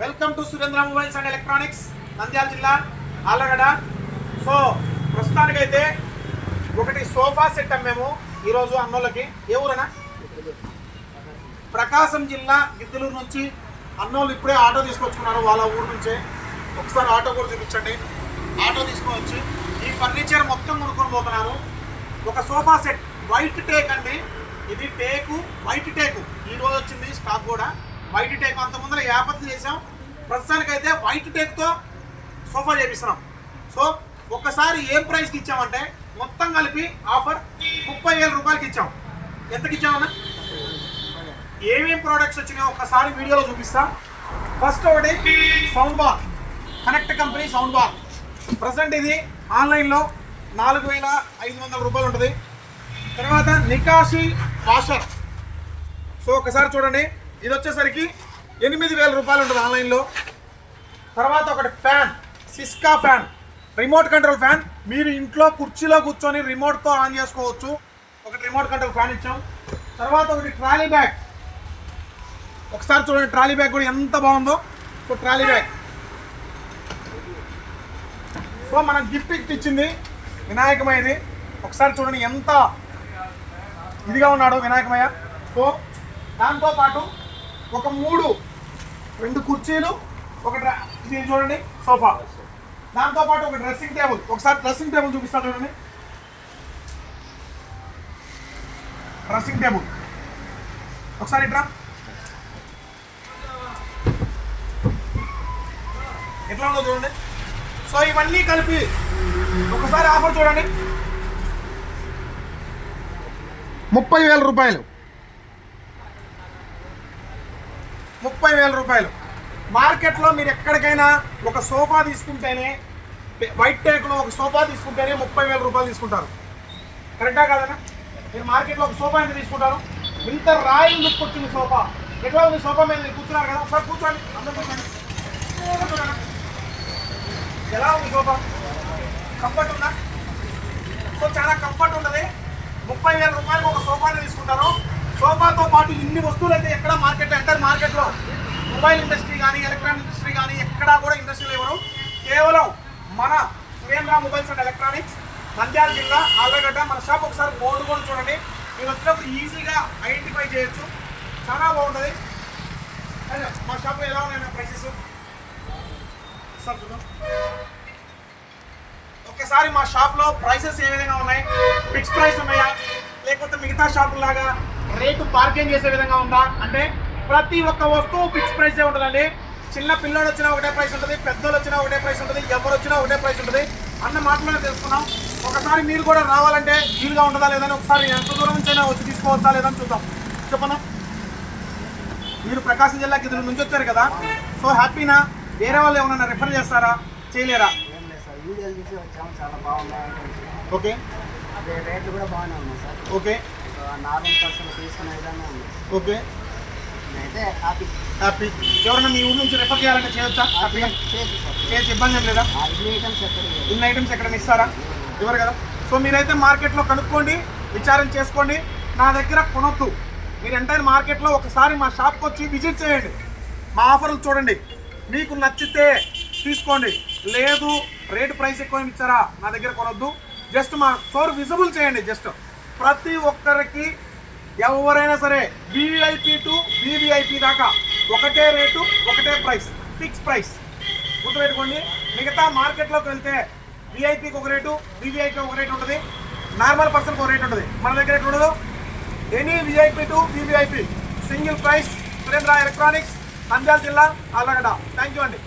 Welcome to Surendra mobiles and electronics Nandyal జిల్లా Allagadda so ప్రస్తుతానికైతే ఒకటి సోఫా సెట్ అమ్మాము ఈరోజు అన్నోళ్ళకి. ఏ ఊరనా ప్రకాశం జిల్లా గిద్దలూరు నుంచి అన్నోళ్ళు ఇప్పుడే ఆటో తీసుకొచ్చుకున్నారు వాళ్ళ ఊరు నుంచే. ఒకసారి ఆటో కూడా చూపించండి. ఆటో తీసుకొని ఈ ఫర్నిచర్ మొత్తం కొనుక్కొని పోతున్నారు. ఒక సోఫా సెట్ వైట్ టేక్ అండి. ఇది టేకు వైట్ టేకు. ఈ రోజు వచ్చింది స్టాక్ కూడా. వైట్ టేక్ అంత ముందర యాపత్తి చేసాం ప్రస్తుతానికైతే వైట్ టేక్తో సోఫా చేపిస్తున్నాం. సో ఒక్కసారి ఏం ప్రైస్కి ఇచ్చామంటే మొత్తం కలిపి ఆఫర్ ముప్పై వేల రూపాయలకి ఇచ్చాం. ఎంతకి ఇచ్చామన్నా ఏమేం ప్రోడక్ట్స్ వచ్చినాయో ఒక్కసారి వీడియోలో చూపిస్తా. ఫస్ట్ ఒకటి sound bar connect company sound bar present ఇది ఆన్లైన్లో నాలుగు వేల ఐదు వందల రూపాయలు ఉంటుంది. తర్వాత నికాషి వాషర్ సో ఒకసారి చూడండి. ఇది వచ్చేసరికి ఎనిమిది వేల రూపాయలు ఉంటుంది ఆన్లైన్లో. తర్వాత ఒకటి fan Syska fan remote control fan. మీరు ఇంట్లో కుర్చీలో కూర్చొని రిమోట్తో ఆన్ చేసుకోవచ్చు. ఒకటి రిమోట్ కంట్రోల్ ఫ్యాన్ ఇచ్చాం. తర్వాత ఒకటి ట్రాలీ బ్యాగ్. ఒకసారి చూడండి ట్రాలీ బ్యాగ్ కూడా ఎంత బాగుందో. So trolley bag. సో మనం గిఫ్ట్ గిఫ్ట్ ఇచ్చింది వినాయకమయ్యది. ఒకసారి చూడండి ఎంత ఇదిగా ఉన్నాడు వినాయకమయ్య. సో దాంతో పాటు ఒక మూడు రెండు కుర్చీలు ఒక ఇది చూడండి సోఫా. దాంతో పాటు ఒక డ్రెస్సింగ్ టేబుల్. ఒకసారి డ్రెస్సింగ్ టేబుల్ చూపిస్తా చూడండి. Dressing table. ఒకసారి ఇట్రా. ఎట్లా ఉందో చూడండి. సో ఇవన్నీ కలిపి ఒకసారి ఆఫర్ చూడండి. ముప్పై వేల రూపాయలు. ముప్పై వేల రూపాయలు. మార్కెట్లో మీరు ఎక్కడికైనా ఒక సోఫా తీసుకుంటేనే వైట్ టేక్లో ఒక సోఫా తీసుకుంటేనే ముప్పై వేల రూపాయలు తీసుకుంటారు. కరెక్టా కాదనా మీరు మార్కెట్లో ఒక సోఫా ఎంత తీసుకుంటారు? ఇంత రాయల్ లుక్ వచ్చింది సోఫా? ఎట్లా ఉంది సోఫా మీద కూర్చున్నారు కదా? ఒకసారి కూర్చోండి. అందరూ కూర్చోండి. ఎలా ఉంది సోఫా? కంఫర్ట్ ఉందా? సో చాలా కంఫర్ట్ ఉన్నది ముప్పై వేల రూపాయలకు ఒక సోఫాని తీసుకుంటారు. పాటు ఇన్ని వస్తువులు అయితే ఎక్కడ మార్కెట్ ఎంటర్ మార్కెట్లో? మొబైల్ ఇండస్ట్రీ కానీ ఎలక్ట్రానిక్ ఇండస్ట్రీ కానీ ఎక్కడా కూడా ఇండస్ట్రీలు ఇవ్వరు కేవలం మన Surendra mobiles and electronics Nandyal జిల్లా ఆళ్ళగడ్డ మన షాప్ ఒకసారి బోర్డు కూడా చూడండి. మీరు వచ్చినప్పుడు ఈజీగా ఐడెంటిఫై చేయొచ్చు. చాలా బాగుంటుంది. మా షాప్లో ఎలా ఉన్నాయి ప్రైసెస్ ఒకసారి చూద్దాం. ఒక్కసారి మా షాప్లో ప్రైసెస్ ఏ విధంగా ఉన్నాయి? ఫిక్స్ ప్రైస్ ఉన్నాయా? లేకపోతే మిగతా షాపుల లాగా రేటు బార్గెన్ చేసే విధంగా ఉందా? అంటే ప్రతి ఒక్క వస్తువు ఫిక్స్ ప్రైసే ఉంటుందండి. చిన్న పిల్లోడు వచ్చినా ఒకటే ప్రైస్ ఉంటుంది పెద్దోళ్ళు వచ్చినా ఒకటే ప్రైస్ ఉంటుంది ఎవరు వచ్చినా ఒకటే ప్రైస్ ఉంటుంది. అన్న మాటలోనే తెలుసుకున్నాం ఒకసారి మీరు కూడా రావాలంటే వీలుగా ఉంటుందా లేదని ఒకసారి ఎంత దూరం నుంచి అయినా వచ్చి తీసుకోవచ్చా లేదని చూద్దాం. చెప్పనా? మీరు ప్రకాశం జిల్లాకి ఇద్దరు నుంచి వచ్చారు కదా. సో హ్యాపీనా? వేరే వాళ్ళు ఏమైనా రిఫర్ చేస్తారా? చేయలేరా? ఓకే. రేట్లు కూడా బాగానే ఉన్నాయి సార్. ఓకే. నార్మల్ పర్సన్ తీసుకునే విధంగా ఉంది. ఓకే. నేనైతే హ్యాపీ హ్యాపీ ఎవరైనా మీ ఊరు నుంచి రిఫర్ చేయాలంటే చేయొచ్చా? ఇబ్బంది ఏం లేదా? ఇన్ని ఐటమ్స్ ఎక్కడ లేవు. ఇన్ని ఐటమ్స్ ఎక్కడైనా ఇస్తారా ఇవ్వరు కదా? సో మీరైతే మార్కెట్లో కనుక్కోండి విచారం చేసుకోండి. నా దగ్గర కొనొద్దు. మీరు ఎంటైర్ మార్కెట్లో ఒకసారి మా షాప్కి వచ్చి విజిట్ చేయండి. మా ఆఫర్లు చూడండి. మీకు నచ్చితే తీసుకోండి. లేదు రేటు ప్రైస్ ఎక్కువ ఇచ్చారా? నా దగ్గర కొనొద్దు. జస్ట్ మా స్టోర్ విజిబుల్ చేయండి జస్ట్ ప్రతి ఒక్కరికి ఎవరైనా సరే వివిఐపి టు వివిఐపి దాకా ఒకటే రేటు ఒకటే ప్రైస్ ఫిక్స్ ప్రైస్. గుర్తుపెట్టుకోండి మిగతా మార్కెట్లోకి వెళ్తే విఐపికి ఒక రేటు వివిఐపి ఒక రేటు ఉంటుంది. నార్మల్ పర్సన్కి ఒక రేట్ ఉంటుంది. మన దగ్గర ఎట్లా ఉండదు? Any VIP to VVIP single price Surendra electronics Nandyal జిల్లా ఆలగడ్డ థ్యాంక్ యూ అండి.